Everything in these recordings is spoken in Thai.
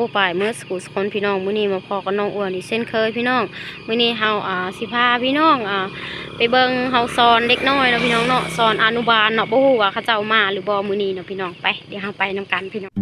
ผู้ป่ายเมื่อสกูสคนพี่น้องมื้อนี้มาพอกับน้องอ้วนอีเช่นเคยพี่น้องมื้อนี้เฮาอ่าสิพาพี่น้องอ่าไปเบิ่งเฮาสอนเด็กน้อยเนาะพี่น้องเนาะสอนอนุบาลเนาะบ่ฮู้ว่าเขาเจ้ามาหรือบ่มื้อนี้เนาะพี่น้องไปเดี๋ยวเฮาไปนำกันพี่น้อง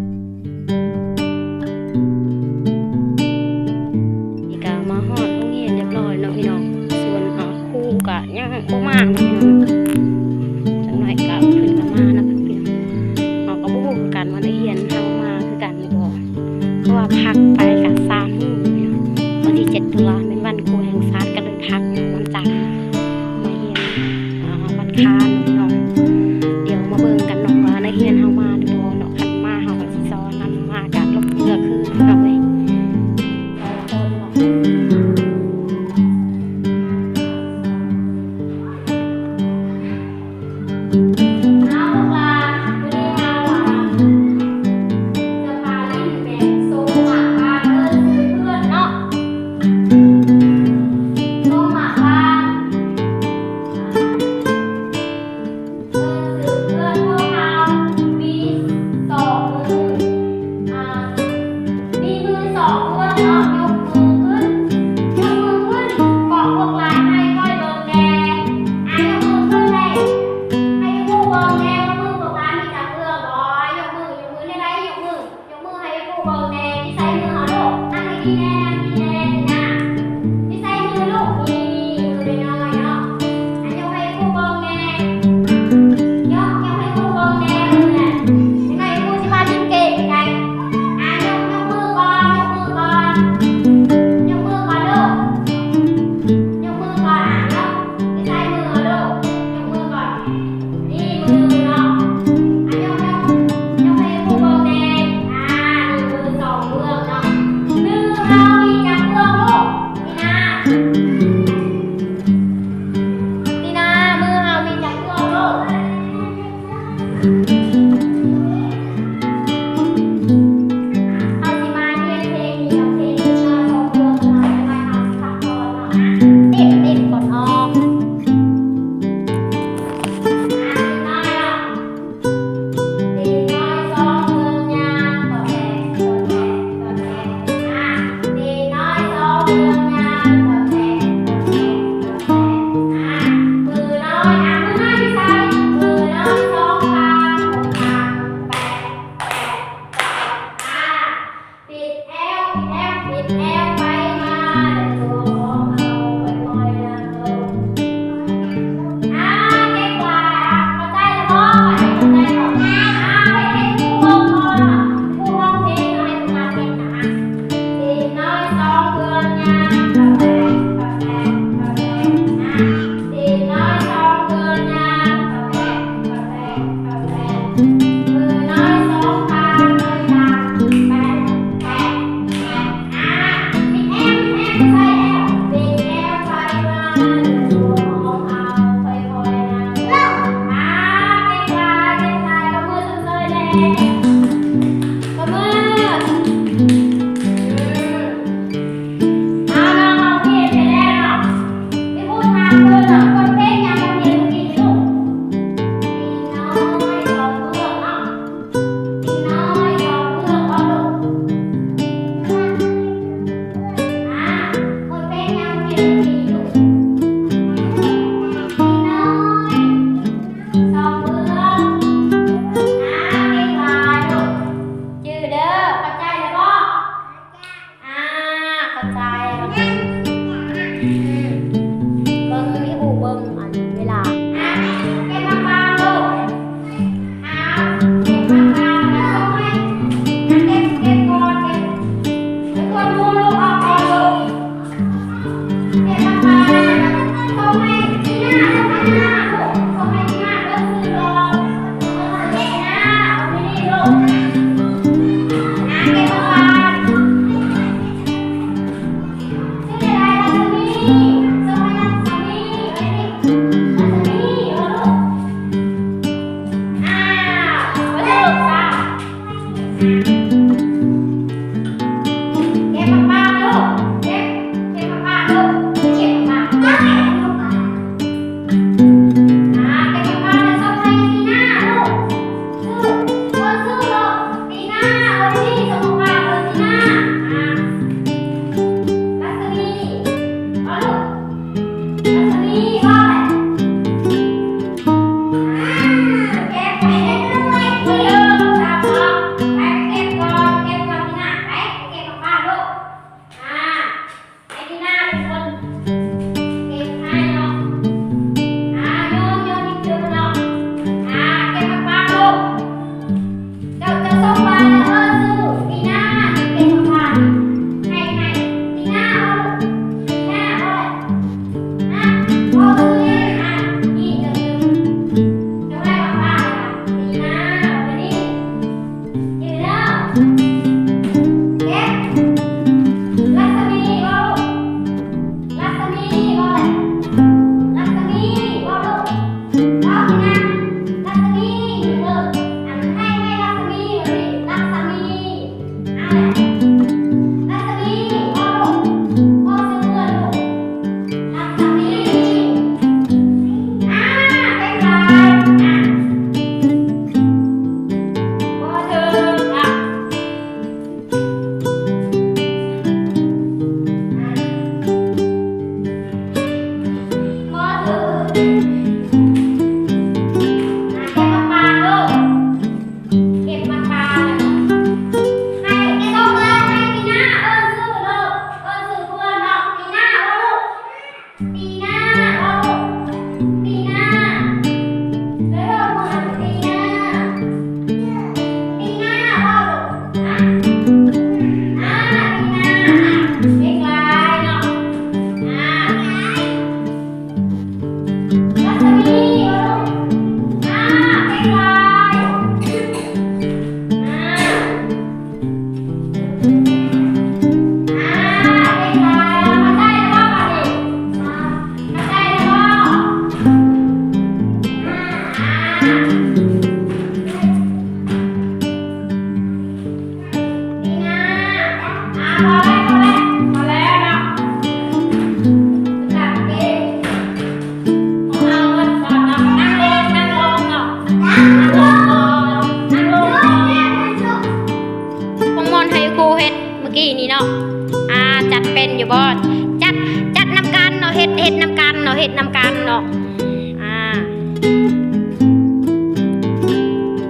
บอนจัดจัดนำกันเนาะเห็ดเห็ดนำกันเนาะเห็ดนำกันเนาะ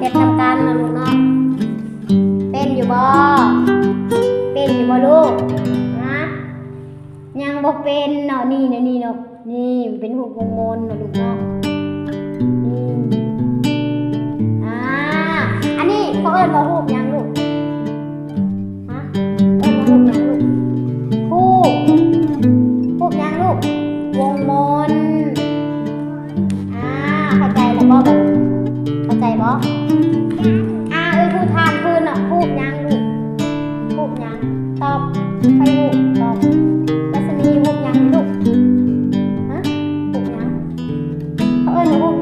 เห็ดนำกันเาลูกเนาะเป็นอยู่บ่เป็นอยู่บ่ลูกนะยังบ่เป็นเนาะนี่เนาะนี่เนาะนี่เป็นหูกงมนเนาะลูกเนาะ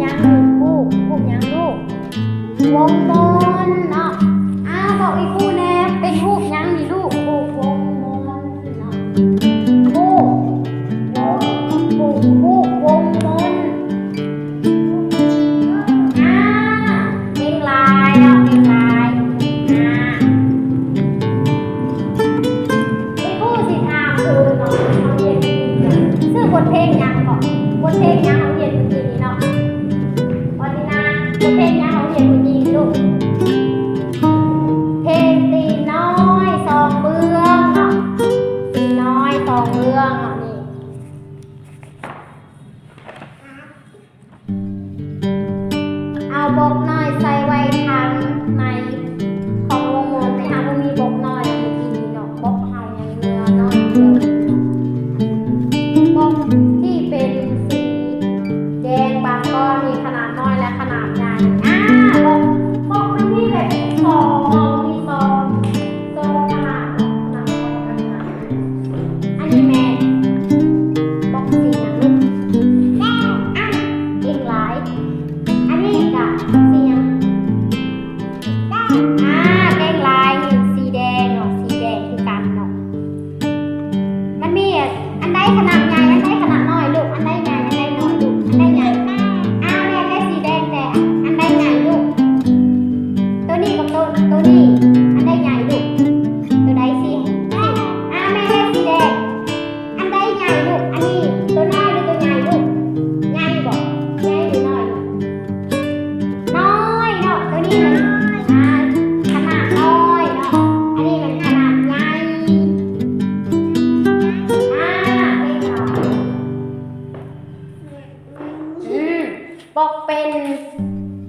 ยังลูกพวกยังลูกวงโต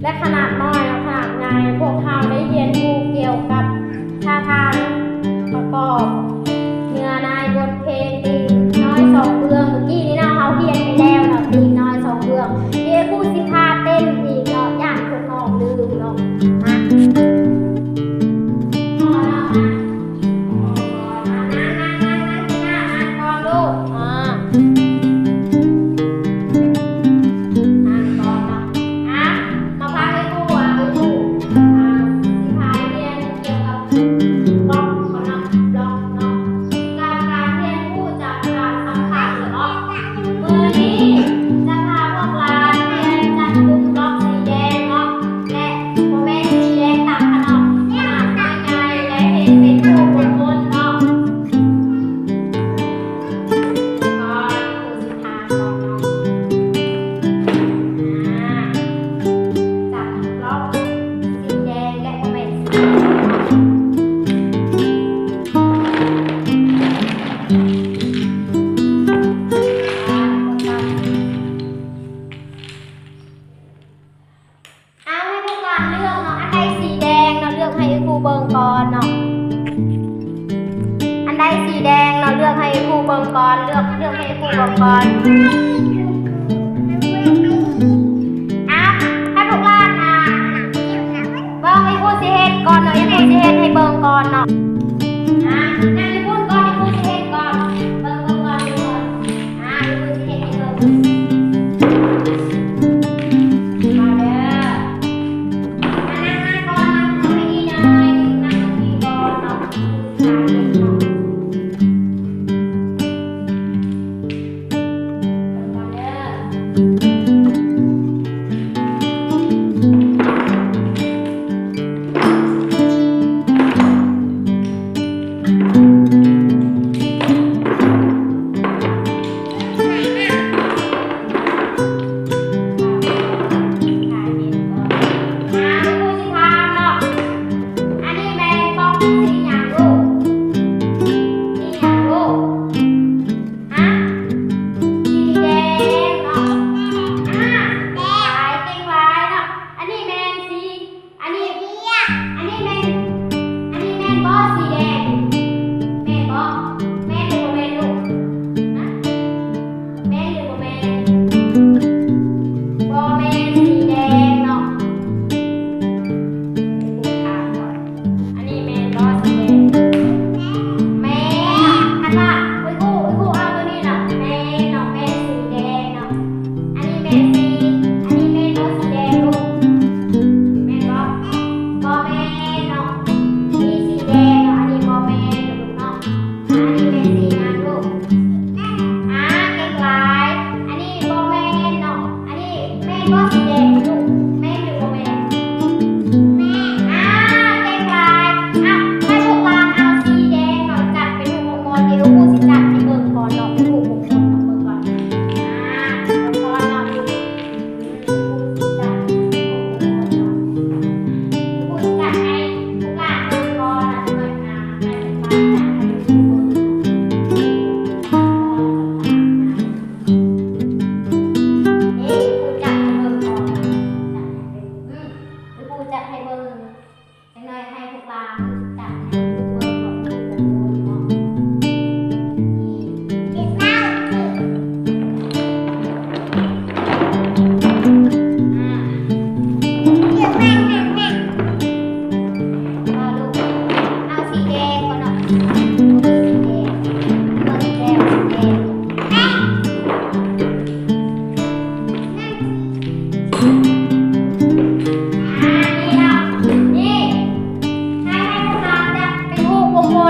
และขนาดน้อยขนาดใหญ่พวกเขาได้เรียนรู้เกี่ยวกับท่าทางประกอบ Bye.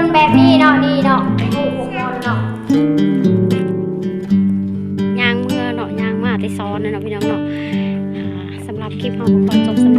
นแบบนี้เนาะดีเนาะผู้ปกครองเนาะยางเมื่อเนาะยางมาแต่ซ้อนเนาะพี่น้องเนาะสำหรับคลิปของเราก็จบสำ